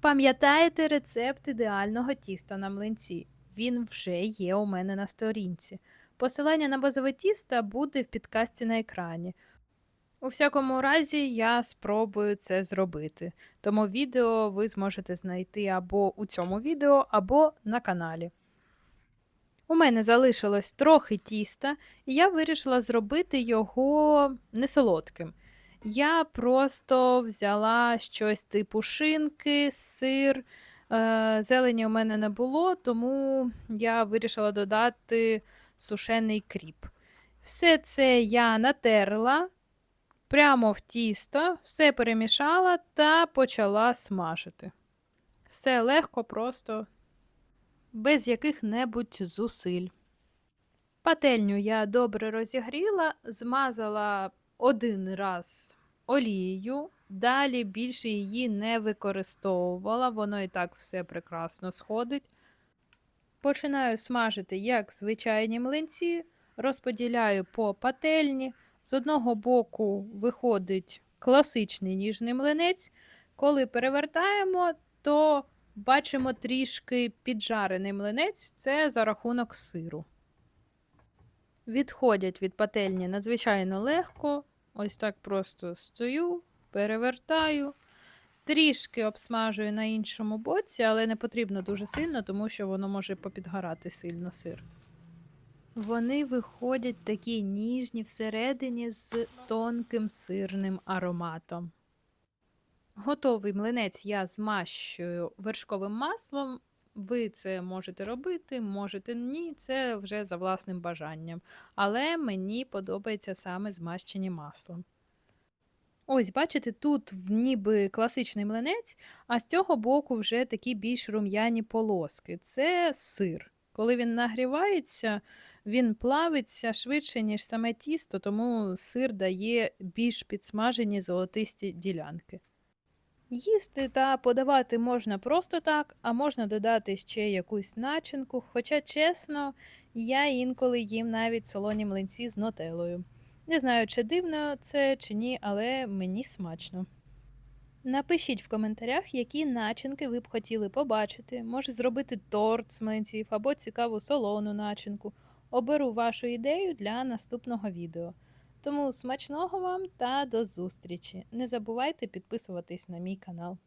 Пам'ятаєте рецепт ідеального тіста на млинці? Він вже є у мене на сторінці. Посилання на базове тісто буде в підкасті на екрані. У всякому разі, я спробую це зробити. Тому відео ви зможете знайти або у цьому відео, або на каналі. У мене залишилось трохи тіста, і я вирішила зробити його несолодким. Я просто взяла щось типу шинки, сир. Е, Зелені у мене не було, тому я вирішила додати сушений кріп. Все це я натерла прямо в тісто, все перемішала та почала смажити. Все легко, просто без яких-небудь зусиль. Пательню я добре розігріла, змазала один раз олією, далі більше її не використовувала, воно і так все прекрасно сходить. Починаю смажити як звичайні млинці, розподіляю по пательні. З одного боку виходить класичний ніжний млинець. Коли перевертаємо, то бачимо трішки піджарений млинець це за рахунок сиру. Відходять від пательні надзвичайно легко. Ось так просто стою, перевертаю, трішки обсмажую на іншому боці, але не потрібно дуже сильно, тому що воно може попідгорати сильно сир. Вони виходять такі ніжні всередині з тонким сирним ароматом. Готовий млинець я змащую вершковим маслом. Ви це можете робити, можете ні, це вже за власним бажанням. Але мені подобається саме змащені маслом. Ось, бачите, тут ніби класичний млинець, а з цього боку вже такі більш рум'яні полоски. Це сир. Коли він нагрівається, він плавиться швидше, ніж саме тісто, тому сир дає більш підсмажені золотисті ділянки. Їсти та подавати можна просто так, а можна додати ще якусь начинку, хоча, чесно, я інколи їм навіть солоні млинці з нотелою. Не знаю, чи дивно це чи ні, але мені смачно. Напишіть в коментарях, які начинки ви б хотіли побачити. Може зробити торт з млинців або цікаву солону начинку. Оберу вашу ідею для наступного відео. Тому смачного вам та до зустрічі! Не забувайте підписуватись на мій канал.